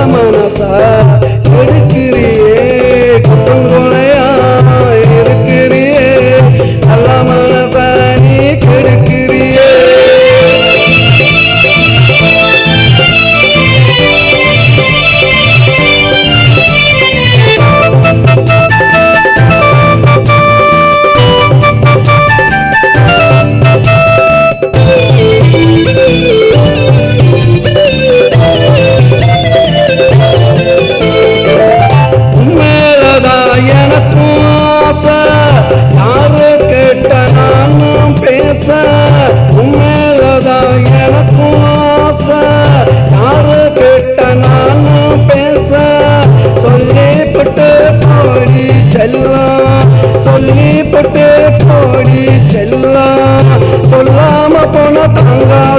நல்ல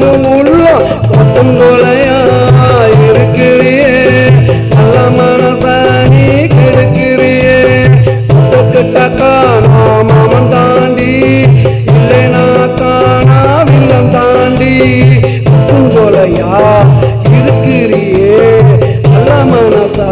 தாங்காது உள்ள கொத்தங்கொலையா இருக்கிறியே. நல்ல மனச நீ கெடுக்கிறியே. கட்டக்கா காணா மாமன் தாண்டி. இல்லைனா காணா வில்லம் தாண்டி. குங்குலையா இருக்கிறியே. நல்ல மனசா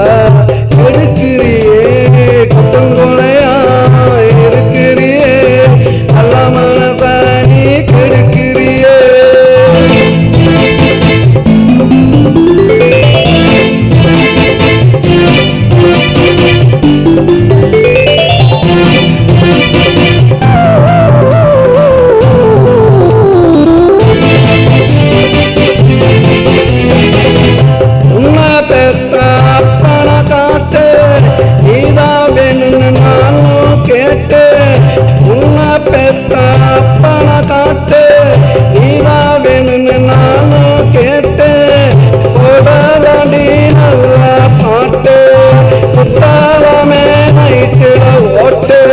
অর্থে